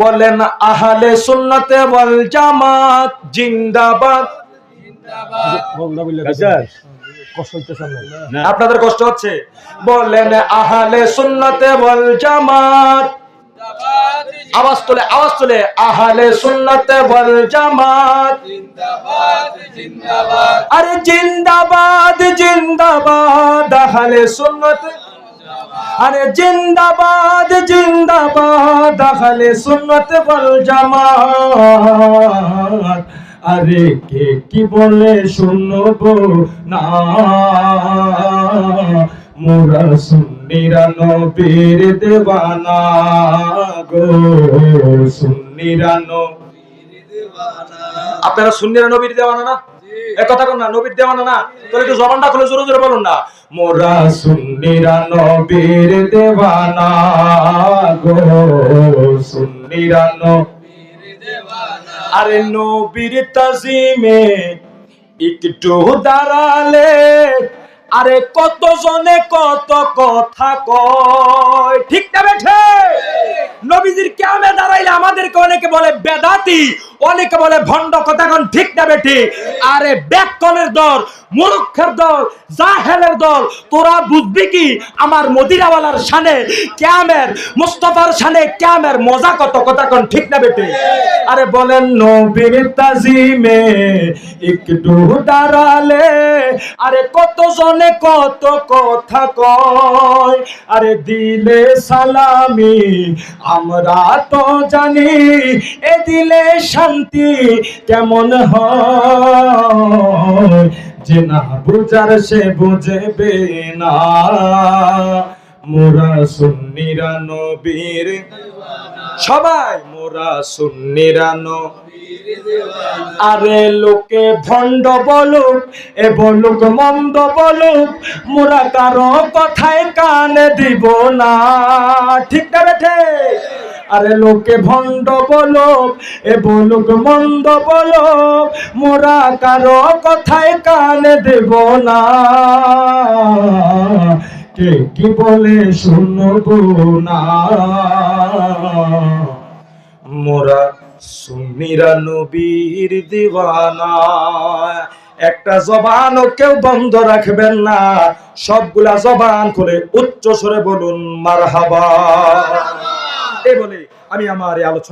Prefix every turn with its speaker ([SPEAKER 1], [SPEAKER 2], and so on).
[SPEAKER 1] বলেন আহলে সুন্নতে ওয়াল জামাত জিন্দাবাদ। আপনাদের কষ্ট হচ্ছে? বলেন আহলে সুন্নতে ওয়াল জামাত। আওয়াজ তোলে আওয়াজ তোলে। আহলে সুন্নতে ওয়াল জামাত। আরে জিন্দাবাদ জিন্দাবাদ আহলে সুন্নতে। আরে জিন্দাবাদ জিন্দাবাদ আহলে সুন্নতে ওয়াল জামাত। আরে কে কি বলে শুনব না? মোরা সুন্নিরা নবীর দেওয়ানা গো সুন্নিরা নবীর আপনারা সুন্নিরা নবীর দেওয়ানা না? এ কথা কোন না নবীর দেওয়ানা না? তাহলে একটু জবানটা খুলে জোরে জোরে বলুন না। মোরা সুন্নিরা নবীর দেওয়ানা গো, সুন্নিরা নবীর আরে নবীর তাজিমে একটু দাঁড়ালে, আরে কত জনে কত কথা কয়? ঠিক না বেঠে? নবীজির কেমনে দাঁড়াইলে আমাদেরকে অনেকে বলে বেদাতি। অনেকে বলে, ভণ্ড কথা কোন ঠিক না বেটি আরে ব্যাককনের দল মূর্খের দল, জাহেলের দল, তোরা বুঝবি কি? আমার মদিরাওয়ালার শানে ক্যামের, মুস্তফার শানে ক্যামের মজা কত কথা কোন ঠিক না বেটি আরে বলেন নবীর তাজিমে, একটু দাঁড়ালে, আরে কত জনে কত কথা কয়? আরে দিলে সালামি, আমরা তো জানি, এ দিলে শান্তি কেমন হয়? যে না বুঝার সে বুঝবে না। মোরা সুন্নিরা নবীর সবাই মোরা সুন্নিরা আরে লোকে ভণ্ড বলুক, এ বলুক মন্দ বলুক, মোরা কারও কথায় কানে দিব না। ঠিক না বেঠে আরে লোকে ভণ্ড বলুক এ বলুক মন্দ বলুক মোরা কারও কথায় কান দেব না। কে কি বলে শুনব না? মোরা সুন্নিরা নবীর দিওয়ানা। একটা জবান কেউ বন্ধ রাখবেন না। সবগুলা জবান খুলে উচ্চ স্বরে বলুন, মারহাবা। বলে আমি আমার আলোচনা